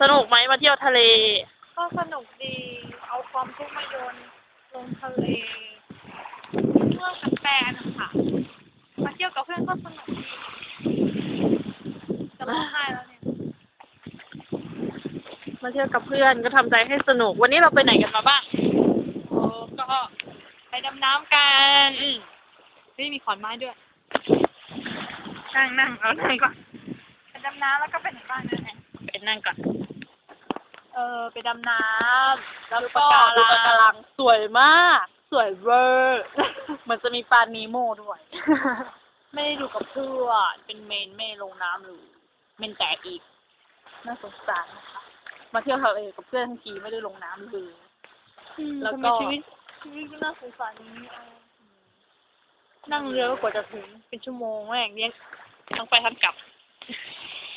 สนุกไหมมาเที่ยวทะเล ก็สนุกดี เอาความทุกข์มาโยนลงทะเลเมื่อกับแฟนอะค่ะ มาเที่ยวกับเพื่อนก็สนุกดีจะร้องไห้แล้วเนี่ย มาเที่ยวกับเพื่อนก็ทำใจให้สนุก วันนี้เราไปไหนกันมาบ้างโอ้ก็ไปดำน้ำกันอืมนี่มีขอนไม้ด้วย นั่งนั่งเอานั่งก่อนไปดำน้ำแล้วก็ไปไหนบ้างนะแอนไปนั่งก่อน เออไปดำน้ำแล้วดูก็ปะการังดูปะการังสวยมาก สวยเวอร์เหมือนจะมีปลานีโมด้วย ไม่ได้ดูกับเพื่อนเป็นเมนไม่ลงน้ำหรือเมนแตกอีก น่าสงสารนะคะมาเที่ยวทะเลกับเพื่อนทั้งทีไม่ได้ลงน้ำเลยแล้วก็ทำไมชีวิตชีวิตก็น่าสงสารอย่างนี้เอานั่งเรือก็กว่าจะถึงเป็นชั่วโมงแม่งเนี้ยทั้งไปทั้งกลับ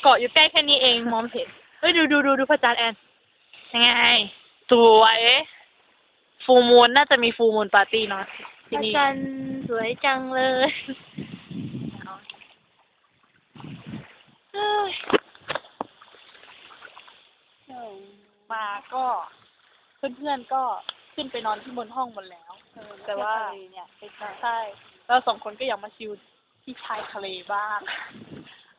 เกาะอยู่ใกล้แค่นี้เองมองไม่เห็นเฮ้ยดูดูดูดูพระจันทร์แอน ยังไง สวยฟูมูลน่าจะมีฟูมูลปาร์ตี้เนาะพที่ระนี่จันทร์สวยจังเลยเอ้ยมาก็ เพื่อนๆก็ขึ้นไปนอนที่บนห้องหมดแล้วเออแต่ว่าเที่ยทะเลเนี่ยไปใช่เราสองคนก็อยากมาชิลที่ชายทะเลบ้าง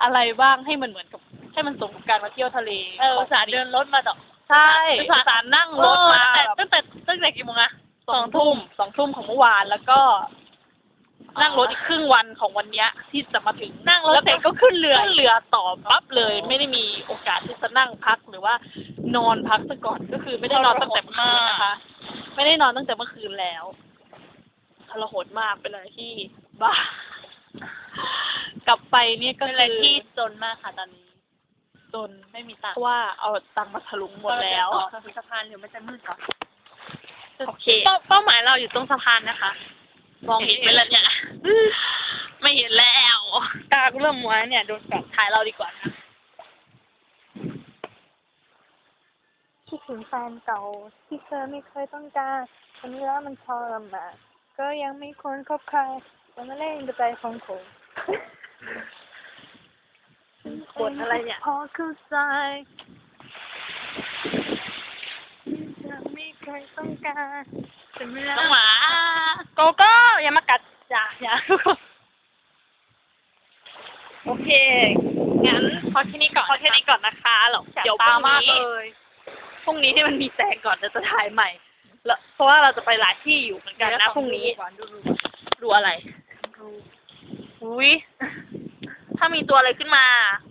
อะไรบ้างให้มันเหมือนกับให้มันสมกับการมาเที่ยวทะเลเอออุตส่าห์เดินรถมาดอก ใช่อุอุตตส่าห์ส่าห์นั่งรถมาเออแบบตั้งแต่ตั้งแต่กี่โมงอะสองทุ่มสองทุ่มของเมื่อวานแล้วก็ นั่งรถอีกครึ่งวันของวันเนี้ย ที่จะมาถึงนั่งรถแล้วเสร็จก็ขึ้นเรือขึ้นเรือต่อปั๊บเลย ไม่ได้มีโอกาสที่จะนั่งพักหรือว่านอนพักซะก่อนก็คือไม่ได้นอนตั้งแต่เมื่อคืนนะคะ ไม่ได้นอนตั้งแต่เมื่อคืนแล้วทรหดมากเป็นอะไรที่บ้ากลับไปเนี่ยก็เป็นคืออะไรที่จนมากค่ะตอนนี้ จนไม่มีตังเพค์ราะว่าเอาตังค์มาถลุงหมดแล้วต่อถึงสะพานหรือมันจะมืดก่อนโอเคเป้าเป้าหมายเราอยู่ตรงสะพานนะคะ มองเห็นไหมล่ะเนี่ยไม่เห็นแล้วตากูเริ่มมัวแล้วเนี่ยโดนกัดถ่ายเราดีกว่านะคิดถึงแฟนเก่าที่เธอไม่เคยต้องการคนนี้แล้วมันทรมานก็ยังไม่ควรคบใครแต่มาเล่นกับใจของผม ขวดอะไรเนี่ยพอเข้าใจที่เธอไม่เคยต้องการแต่ไม่น้องหมาโกโก้อย่ามากัดจ้าอย่าโอเค งั้นพอแค่นี้ก่อนพอแค่นี้ก่อนนะคะหรอกเดี๋เดี๋ยยววตาพรุ่งมากนี้เลยพรุ่งนี้ให้มันมีแสงก่อนเดี๋ยวจะถ่ายใหม่แล้วเพราะว่าเราจะไปหลายที่อยู่เหมือนกันนะพรุ่งนี้ก่อนดูดูดูอะไรดูอุ้ยถ้ามีตัวอะไรขึ้นมาวิ่งสิครับ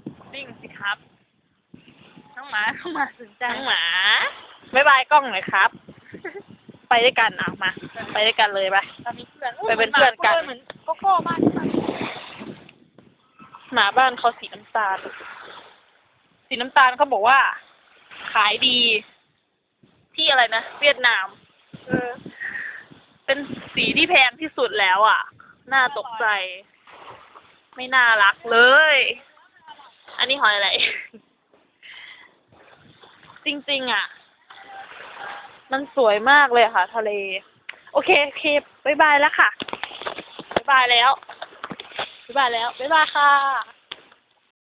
น้องหมาเข้ามาสนใจน้องหมาบายบายกล้องหน่อยครับ ไปด้วยกันอะมา ไปด้วยกันเลยไป ตอนนี้เพื่อนไปเป็นเพื่อนกัน เหมือนโกโก้มากที่สุดหมาบ้านเขาสีน้ำตาล สีน้ำตาลเขาบอกว่า ขายดี ที่อะไรนะเวียดนาม เออ เป็นสีที่แพงที่สุดแล้ว อะ น่าตกใจ ไม่น่ารักเลย อันนี้หอยอะไร จริง ๆ อะ มันสวยมากเลยค่ะ ทะเล โอเคโอเคบายบายแล้วค่ะบายบายแล้วบายบายแล้วบายบายค่ะ